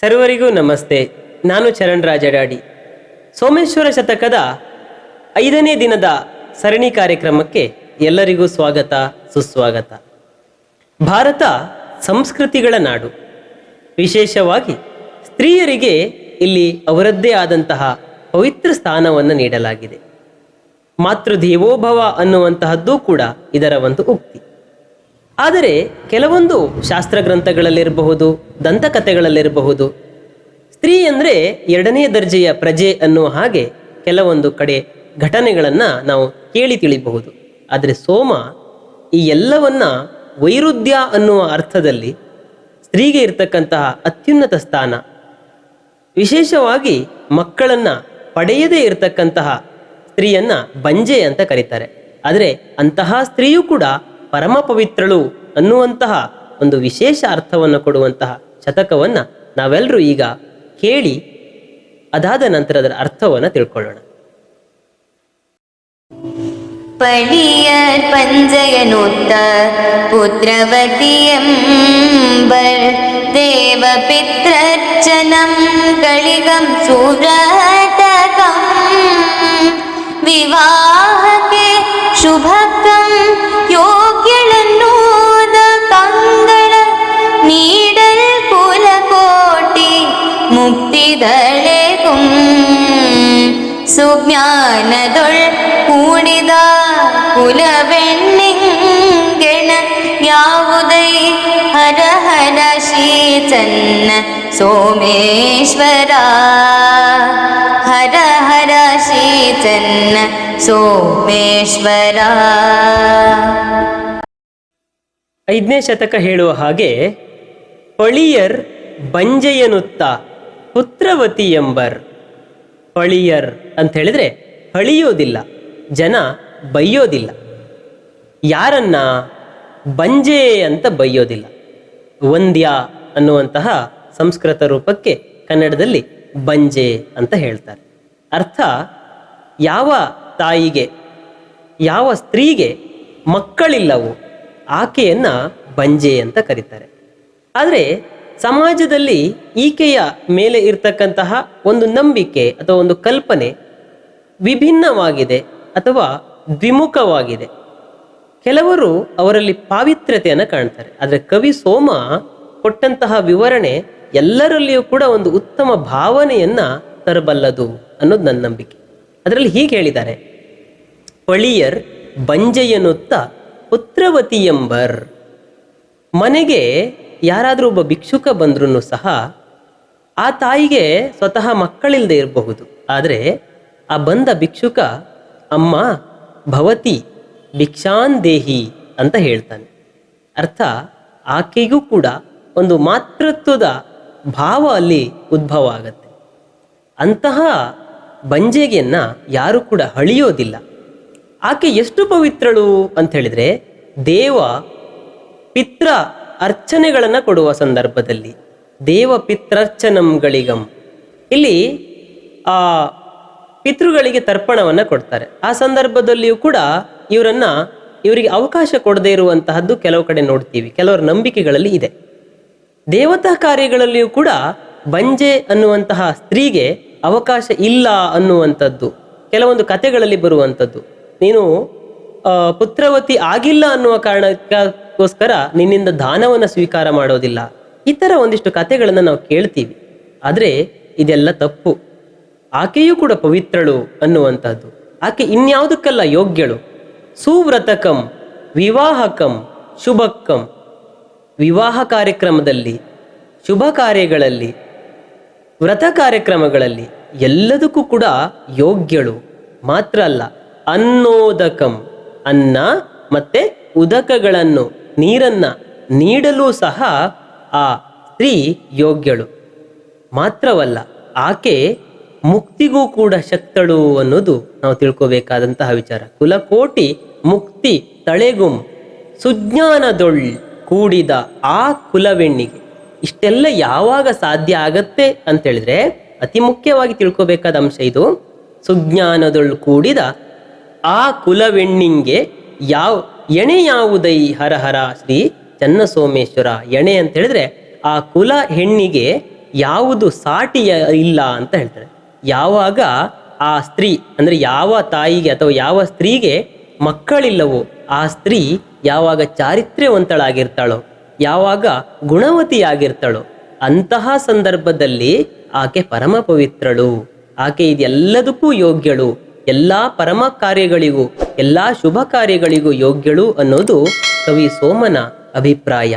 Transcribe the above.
ಸರ್ವರಿಗೂ ನಮಸ್ತೆ. ನಾನು ಚರಣ್ ರಾಜಡಾಡಿ. ಸೋಮೇಶ್ವರ ಶತಕದ ಐದನೇ ದಿನದ ಸರಣಿ ಕಾರ್ಯಕ್ರಮಕ್ಕೆ ಎಲ್ಲರಿಗೂ ಸ್ವಾಗತ, ಸುಸ್ವಾಗತ. ಭಾರತ ಸಂಸ್ಕೃತಿಗಳ ನಾಡು. ವಿಶೇಷವಾಗಿ ಸ್ತ್ರೀಯರಿಗೆ ಇಲ್ಲಿ ಅವರದ್ದೇ ಆದಂತಹ ಪವಿತ್ರ ಸ್ಥಾನವನ್ನು ನೀಡಲಾಗಿದೆ. ಮಾತೃದೇವೋಭವ ಅನ್ನುವಂತಹದ್ದು ಕೂಡ ಇದರ ಒಂದು ಉಕ್ತಿ. ಆದರೆ ಕೆಲವೊಂದು ಶಾಸ್ತ್ರ ಗ್ರಂಥಗಳಲ್ಲಿರಬಹುದು ದಂತಕಥೆಗಳಲ್ಲಿರಬಹುದು. ಸ್ತ್ರೀ ಅಂದರೆ ಎರಡನೇ ದರ್ಜೆಯ ಪ್ರಜೆ ಅನ್ನುವ ಹಾಗೆ ಕೆಲವೊಂದು ಕಡೆ ಘಟನೆಗಳನ್ನು ನಾವು ಕೇಳಿ ತಿಳಿಬಹುದು. ಆದರೆ ಸೋಮ ಈ ಎಲ್ಲವನ್ನ ವೈರುಧ್ಯ ಅನ್ನುವ ಅರ್ಥದಲ್ಲಿ ಸ್ತ್ರೀಗೆ ಇರತಕ್ಕಂತಹ ಅತ್ಯುನ್ನತ ಸ್ಥಾನ. ವಿಶೇಷವಾಗಿ ಮಕ್ಕಳನ್ನು ಪಡೆಯದೇ ಇರತಕ್ಕಂತಹ ಸ್ತ್ರೀಯನ್ನ ಬಂಜೆ ಅಂತ ಕರೀತಾರೆ. ಆದರೆ ಅಂತಹ ಸ್ತ್ರೀಯೂ ಕೂಡ ಪರಮ ಪವಿತ್ರಳು ಅನ್ನುವಂತಹ ಒಂದು ವಿಶೇಷ ಅರ್ಥವನ್ನು ಕೊಡುವಂತಹ ಶತಕವನ್ನು ನಾವೆಲ್ಲರೂ ಈಗ ಕೇಳಿ ಅದಾದ ನಂತರ ಅದರ ಅರ್ಥವನ್ನು ತಿಳ್ಕೊಳ್ಳೋಣ. ಪಳಿಯರ್ ಪಂಜಯನೋತ್ತ ಪುತ್ರವತಿಯಂಬರ್ ದೇವ ಪಿತ್ರರ್ಚನಂ ಕಳಿಗಂ ಸುವ್ರತಕಂ ವಿವಾಹ സുജ്ഞാനതൊൾ കൂടിത കുലവെണ്ണിങ്കണ യാവുതൈ ഹര ഹര ശ്രീചന്ന സോമേശ്വര ഹര ഹര ശ്രീചന്ന ಸೋಮೇಶ್ವರ ಐದನೇ ಶತಕ ಹೇಳುವ ಹಾಗೆ ಪಳಿಯರ್ ಬಂಜೆಯನುತ್ತ ಪುತ್ರವತಿ ಎಂಬರ್ ಪಳಿಯರ್ ಅಂತ ಹೇಳಿದ್ರೆ ಹಳಿಯೋದಿಲ್ಲ ಜನ ಬೈಯೋದಿಲ್ಲ. ಯಾರನ್ನ ಬಂಜೆ ಅಂತ ಬೈಯೋದಿಲ್ಲ. ವಂದ್ಯ ಅನ್ನುವಂತಹ ಸಂಸ್ಕೃತ ರೂಪಕ್ಕೆ ಕನ್ನಡದಲ್ಲಿ ಬಂಜೆ ಅಂತ ಹೇಳ್ತಾರೆ. ಅರ್ಥ, ಯಾವ ತಾಯಿಗೆ, ಯಾವ ಸ್ತ್ರೀಗೆ ಮಕ್ಕಳಿಲ್ಲವೋ ಆಕೆಯನ್ನ ಬಂಜೆ ಅಂತ ಕರೀತಾರೆ. ಆದರೆ ಸಮಾಜದಲ್ಲಿ ಈಕೆಯ ಮೇಲೆ ಇರ್ತಕ್ಕಂತಹ ಒಂದು ನಂಬಿಕೆ ಅಥವಾ ಒಂದು ಕಲ್ಪನೆ ವಿಭಿನ್ನವಾಗಿದೆ ಅಥವಾ ದ್ವಿಮುಖವಾಗಿದೆ. ಕೆಲವರು ಅವರಲ್ಲಿ ಪಾವಿತ್ರ್ಯತೆಯನ್ನು ಕಾಣ್ತಾರೆ. ಆದರೆ ಕವಿ ಸೋಮ ಕೊಟ್ಟಂತಹ ವಿವರಣೆ ಎಲ್ಲರಲ್ಲಿಯೂ ಕೂಡ ಒಂದು ಉತ್ತಮ ಭಾವನೆಯನ್ನ ತರಬಲ್ಲದು ಅನ್ನೋದು ನನ್ನ ನಂಬಿಕೆ. ಅದರಲ್ಲಿ ಹೀಗೆ ಹೇಳಿದ್ದಾರೆ. ಪಳಿಯರ್ ಬಂಜೆಯನ್ನುತ್ತ ಪುತ್ರವತಿ ಎಂಬರ್. ಮನೆಗೆ ಯಾರಾದರೂ ಒಬ್ಬ ಭಿಕ್ಷುಕ ಬಂದ್ರೂ ಸಹ ಆ ತಾಯಿಗೆ ಸ್ವತಃ ಮಕ್ಕಳಿಲ್ಲದೆ ಇರಬಹುದು. ಆದರೆ ಆ ಬಂದ ಭಿಕ್ಷುಕ, ಅಮ್ಮ, ಭವತಿ, ಭಿಕ್ಷಾನ್ ದೇಹಿ ಅಂತ ಹೇಳ್ತಾನೆ. ಅರ್ಥ, ಆಕೆಗೂ ಕೂಡ ಒಂದು ಮಾತೃತ್ವದ ಭಾವ ಅಲ್ಲಿ ಉದ್ಭವ ಆಗತ್ತೆ. ಅಂತಹ ಬಂಜೆಗೆಯನ್ನ ಯಾರು ಕೂಡ ಹಳಿಯೋದಿಲ್ಲ ಆಕೆ ಎಷ್ಟು ಪವಿತ್ರಳು ಅಂತ ಹೇಳಿದ್ರೆ, ದೇವ ಪಿತ್ರ ಅರ್ಚನೆಗಳನ್ನು ಕೊಡುವ ಸಂದರ್ಭದಲ್ಲಿ, ದೇವ ಪಿತ್ರರ್ಚನಂಗಳಿಗಂ ಇಲ್ಲಿ ಆ ಪಿತೃಗಳಿಗೆ ತರ್ಪಣವನ್ನು ಕೊಡ್ತಾರೆ. ಆ ಸಂದರ್ಭದಲ್ಲಿಯೂ ಕೂಡ ಇವರನ್ನ ಇವರಿಗೆ ಅವಕಾಶ ಕೊಡದೇ ಇರುವಂತಹದ್ದು ಕೆಲವು ಕಡೆ ನೋಡ್ತೀವಿ. ಕೆಲವರ ನಂಬಿಕೆಗಳಲ್ಲಿ ಇದೆ. ದೇವತಾ ಕಾರ್ಯಗಳಲ್ಲಿಯೂ ಕೂಡ ಬಂಜೆ ಅನ್ನುವಂತಹ ಸ್ತ್ರೀಗೆ ಅವಕಾಶ ಇಲ್ಲ ಅನ್ನುವಂಥದ್ದು, ಕೆಲವೊಂದು ಕಥೆಗಳಲ್ಲಿ ಬರುವಂಥದ್ದು. ನೀನು ಪುತ್ರವತಿ ಆಗಿಲ್ಲ ಅನ್ನುವ ಕಾರಣಕ್ಕೋಸ್ಕರ ನಿನ್ನಿಂದ ದಾನವನ್ನು ಸ್ವೀಕಾರ ಮಾಡೋದಿಲ್ಲ. ಈ ಥರ ಒಂದಿಷ್ಟು ಕಥೆಗಳನ್ನು ನಾವು ಕೇಳ್ತೀವಿ. ಆದರೆ ಇದೆಲ್ಲ ತಪ್ಪು. ಆಕೆಯೂ ಕೂಡ ಪವಿತ್ರಳು ಅನ್ನುವಂಥದ್ದು. ಆಕೆ ಇನ್ಯಾವುದಕ್ಕಲ್ಲ ಯೋಗ್ಯಳು? ಸುವ್ರತಕಂ, ವಿವಾಹಕಂ ಶುಭಕ್ಕಂ ವಿವಾಹ ಕಾರ್ಯಕ್ರಮದಲ್ಲಿ, ಶುಭ ಕಾರ್ಯಗಳಲ್ಲಿ, ವ್ರತ ಕಾರ್ಯಕ್ರಮಗಳಲ್ಲಿ ಎಲ್ಲದಕ್ಕೂ ಕೂಡ ಯೋಗ್ಯಳು. ಮಾತ್ರ ಅಲ್ಲ, ಅನ್ನೋದಕಂ, ಅನ್ನ ಮತ್ತೆ ಉದಕಗಳನ್ನು, ನೀರನ್ನ ನೀಡಲು ಸಹ ಆ ಸ್ತ್ರೀ ಯೋಗ್ಯಳು. ಮಾತ್ರವಲ್ಲ, ಆಕೆ ಮುಕ್ತಿಗೂ ಕೂಡ ಶಕ್ತಳು ಅನ್ನೋದು ನಾವು ತಿಳ್ಕೋಬೇಕಾದಂತಹ ವಿಚಾರ. ಕುಲಕೋಟಿ ಮುಕ್ತಿ ತಳೆಗುಂ ಸುಜ್ಞಾನದೊಳ್ ಕೂಡಿದ ಆ ಕುಲವೆಣ್ಣಿಗೆ. ಇಷ್ಟೆಲ್ಲ ಯಾವಾಗ ಸಾಧ್ಯ ಆಗತ್ತೆ ಅಂತ ಹೇಳಿದ್ರೆ ಅತಿ ಮುಖ್ಯವಾಗಿ ತಿಳ್ಕೋಬೇಕಾದ ಅಂಶ ಇದು. ಸುಜ್ಞಾನದೊಳ್ ಕೂಡಿದ ಆ ಕುಲವೆಣ್ಣಿಂಗೆ ಯಾವ ಎಣೆ ಯಾವುದೈ ಹರಹರ ಹರ ಶ್ರೀ ಚನ್ನಸೋಮೇಶ್ವರ ಎಣೆ ಅಂತ ಹೇಳಿದ್ರೆ ಆ ಕುಲ ಹೆಣ್ಣಿಗೆ ಯಾವುದು ಸಾಟಿಯ ಇಲ್ಲ ಅಂತ ಹೇಳ್ತಾರೆ. ಯಾವಾಗ ಆ ಸ್ತ್ರೀ, ಅಂದರೆ ಯಾವ ತಾಯಿಗೆ ಅಥವಾ ಯಾವ ಸ್ತ್ರೀಗೆ ಮಕ್ಕಳಿಲ್ಲವೋ ಆ ಸ್ತ್ರೀ ಯಾವಾಗ ಚಾರಿತ್ರ್ಯವಂತಳಾಗಿರ್ತಾಳೋ, ಯಾವಾಗ ಗುಣವತಿಯಾಗಿರ್ತಾಳೋ, ಅಂತಹ ಸಂದರ್ಭದಲ್ಲಿ ಆಕೆ ಪರಮ ಪವಿತ್ರಳು. ಆಕೆ ಇದೆಲ್ಲದಕ್ಕೂ ಯೋಗ್ಯಳು. ಎಲ್ಲ ಪರಮ ಕಾರ್ಯಗಳಿಗೂ, ಎಲ್ಲ ಶುಭ ಕಾರ್ಯಗಳಿಗೂ ಯೋಗ್ಯಳು ಅನ್ನೋದು ಕವಿ ಸೋಮನ ಅಭಿಪ್ರಾಯ.